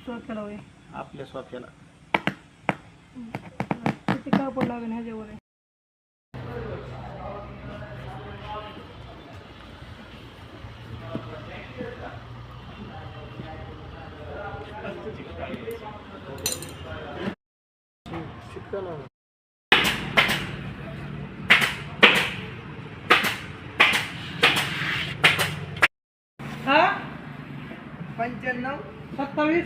सोफ्याला होय आपल्या सोफ्याला किती कापड लागेल ह्याच्यावर आहे. शिक्का ना हा? पंच्याण्णव. सत्तावीस.